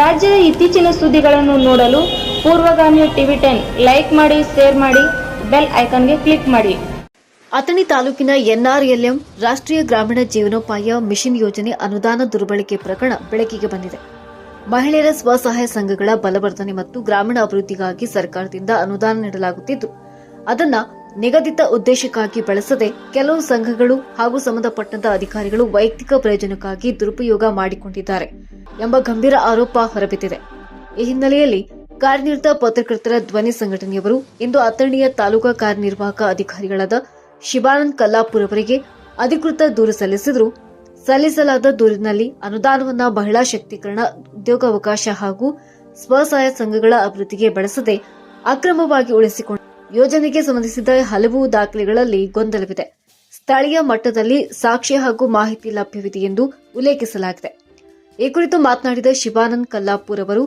ರಾಜ್ಯದ ಇತ್ತೀಚಿನ ಸುದ್ದಿಗಳನ್ನು ನೋಡಲು ಪೂರ್ವಗಾಮಿ ಟಿವಿ ಟೆನ್ ಲೈಕ್ ಮಾಡಿ, ಶೇರ್ ಮಾಡಿ, ಬೆಲ್ ಐಕಾನ್ಗೆ ಕ್ಲಿಕ್ ಮಾಡಿ. ಅಥಣಿ ತಾಲೂಕಿನ ಎನ್ಆರ್ಎಲ್ಎಂ ರಾಷ್ಟ್ರೀಯ ಗ್ರಾಮೀಣ ಜೀವನೋಪಾಯ ಮಿಷನ್ ಯೋಜನೆ ಅನುದಾನ ದುರ್ಬಳಕೆ ಪ್ರಕರಣ ಬೆಳಕಿಗೆ ಬಂದಿದೆ. ಮಹಿಳೆಯರ ಸ್ವಸಹಾಯ ಸಂಘಗಳ ಬಲವರ್ಧನೆ ಮತ್ತು ಗ್ರಾಮೀಣ ಅಭಿವೃದ್ಧಿಗಾಗಿ ಸರ್ಕಾರದಿಂದ ಅನುದಾನ ನೀಡಲಾಗುತ್ತಿದ್ದು, ಅದನ್ನ ನಿಗದಿತ ಉದ್ದೇಶಕ್ಕಾಗಿ ಬಳಸದೆ ಕೆಲವು ಸಂಘಗಳು ಹಾಗೂ ಸಂಬಂಧಪಟ್ಟಂತ ಅಧಿಕಾರಿಗಳು ವೈಯಕ್ತಿಕ ಪ್ರಯೋಜನಕ್ಕಾಗಿ ದುರುಪಯೋಗ ಮಾಡಿಕೊಂಡಿದ್ದಾರೆ ಎಂಬ ಗಂಭೀರ ಆರೋಪ ಹೊರಬಿದ್ದಿದೆ. ಈ ಹಿನ್ನೆಲೆಯಲ್ಲಿ ಕಾರ್ಯನಿರತ ಪತ್ರಕರ್ತರ ಧ್ವನಿ ಸಂಘಟನೆಯವರು ಇಂದು ಅಥಣಿಯ ತಾಲೂಕಾ ಕಾರ್ಯನಿರ್ವಾಹಕ ಅಧಿಕಾರಿಗಳಾದ ಶಿವಾನಂದ್ ಕಲ್ಲಾಪುರ್ ಅವರಿಗೆ ಅಧಿಕೃತ ದೂರು ಸಲ್ಲಿಸಿದ್ರು ಸಲ್ಲಿಸಲಾದ ದೂರಿನಲ್ಲಿ ಅನುದಾನವನ್ನು ಮಹಿಳಾ ಶಕ್ತೀಕರಣ, ಉದ್ಯೋಗಾವಕಾಶ ಹಾಗೂ ಸ್ವಸಹಾಯ ಸಂಘಗಳ ಅಭಿವೃದ್ಧಿಗೆ ಬಳಸದೆ ಅಕ್ರಮವಾಗಿ ಉಳಿಸಿಕೊಂಡು ಯೋಜನೆಗೆ ಸಂಬಂಧಿಸಿದ ಹಲವು ದಾಖಲೆಗಳಲ್ಲಿ ಗೊಂದಲವಿದೆ. ಸ್ಥಳೀಯ ಮಟ್ಟದಲ್ಲಿ ಸಾಕ್ಷ್ಯ ಹಾಗೂ ಮಾಹಿತಿ ಲಭ್ಯವಿದೆ ಎಂದು ಉಲ್ಲೇಖಿಸಲಾಗಿದೆ. ಈ ಕುರಿತು ಮಾತನಾಡಿದ ಶಿವಾನಂದ್ ಕಲ್ಲಾಪುರ್ ಅವರು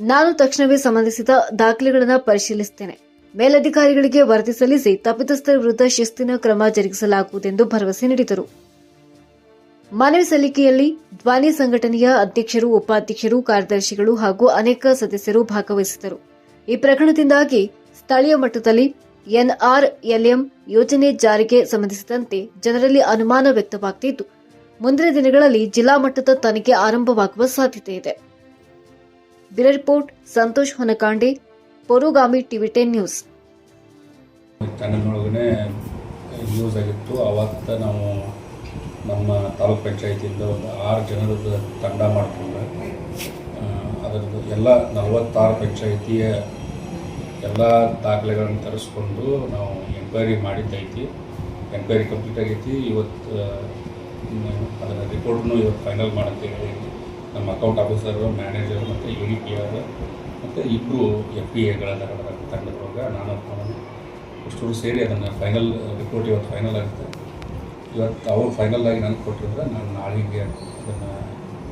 ನಾನು ತಕ್ಷಣವೇ ಸಂಬಂಧಿಸಿದ ದಾಖಲೆಗಳನ್ನು ಪರಿಶೀಲಿಸುತ್ತೇನೆ ಮೇಲಧಿಕಾರಿಗಳಿಗೆ ವರದಿ ಸಲ್ಲಿಸಿ ತಪ್ಪಿತಸ್ಥರ ವಿರುದ್ಧ ಶಿಸ್ತಿನ ಕ್ರಮ ಜರುಗಿಸಲಾಗುವುದೆಂದು ಭರವಸೆ ನೀಡಿದರು. ಮನವಿ ಸಲ್ಲಿಕೆಯಲ್ಲಿ ಧ್ವನಿ ಸಂಘಟನೆಯ ಅಧ್ಯಕ್ಷರು, ಉಪಾಧ್ಯಕ್ಷರು, ಕಾರ್ಯದರ್ಶಿಗಳು ಹಾಗೂ ಅನೇಕ ಸದಸ್ಯರು ಭಾಗವಹಿಸಿದರು ಈ ಪ್ರಕರಣದಿಂದಾಗಿ ಸ್ಥಳೀಯ ಮಟ್ಟದಲ್ಲಿ ಎನ್ಆರ್ಎಲ್ಎಂ ಯೋಜನೆ ಜಾರಿಗೆ ಸಂಬಂಧಿಸಿದಂತೆ ಜನರಲ್ಲಿ ಅನುಮಾನ ವ್ಯಕ್ತವಾಗುತ್ತಿದ್ದು ಮುಂದಿನ ದಿನಗಳಲ್ಲಿ ಜಿಲ್ಲಾ ಮಟ್ಟದ ತನಿಖೆ ಆರಂಭವಾಗುವ ಸಾಧ್ಯತೆ ಇದೆ. Report, Santosh Honakande, Porugami TV ten news. ಚಾನಲ್ನೊಳಗನೆ news ಆಗಿತ್ತು. ಅವತ್ತು ನಾವು ನಮ್ಮ ತಾಲೂಕ್ ಪಂಚಾಯತಿಯಿಂದ ಒಂದು ಆರು ಜನರದ್ದು ತಂಡ ಮಾಡಿಕೊಂಡು ಅದರದ್ದು ಎಲ್ಲ ನಲವತ್ತಾರು ಪಂಚಾಯತಿಯ ಎಲ್ಲ ದಾಖಲೆಗಳನ್ನು ತರಿಸ್ಕೊಂಡು ನಾವು ಎಂಕ್ವೈರಿ ಮಾಡಿದ್ದೈತಿ. ಎಂಕ್ವೈರಿ ಕಂಪ್ಲೀಟ್ ಆಗೈತಿ. ಇವತ್ತು ಅದರ ರಿಪೋರ್ಟ್ನು ಇವತ್ತು ಫೈನಲ್ ಮಾಡುತ್ತೇವೆ ನಮ್ಮ ಅಕೌಂಟ್ ಆಫೀಸರು ಮ್ಯಾನೇಜರ್ ಮತ್ತು ಯು ಡಿ ಪಿ ಆರ್ ಮತ್ತು ಇಬ್ಬರು ಎಫ್ ಪಿ ಎಗಳ ತಂಡದೊಳಗೆ ನಾನು ಅಷ್ಟು ಸೇರಿ ಅದನ್ನು ಫೈನಲ್ ರಿಪೋರ್ಟ್ ಇವತ್ತು ಫೈನಲ್ ಆಗುತ್ತೆ. ಇವತ್ತು ಅವರು ಫೈನಲ್ ಆಗಿ ನನಗೆ ಕೊಟ್ಟಿದ್ರೆ ನಾನು ನಾಳೆಗೆ ಅದನ್ನು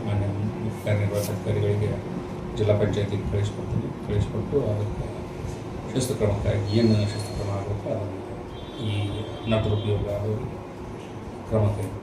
ಮಾನ್ಯ ಮುಖ್ಯ ಕಾರ್ಯನಿರ್ವಾಹಕ ಅಧಿಕಾರಿಗಳಿಗೆ ಜಿಲ್ಲಾ ಪಂಚಾಯತಿಗೆ ಕಳಿಸ್ಕೊಡ್ತೀನಿ. ಕಳಿಸ್ಕೊಟ್ಟು ಅದಕ್ಕೆ ಶಿಸ್ತು ಕ್ರಮಕ್ಕಾಗಿ ಏನು ಶಿಸ್ತು ಕ್ರಮ ಆಗಬೇಕು ಅದನ್ನು ಈ ನಟರುಪಯೋಗ ಕ್ರಮ ಕೈಗೊಳ್ತೀನಿ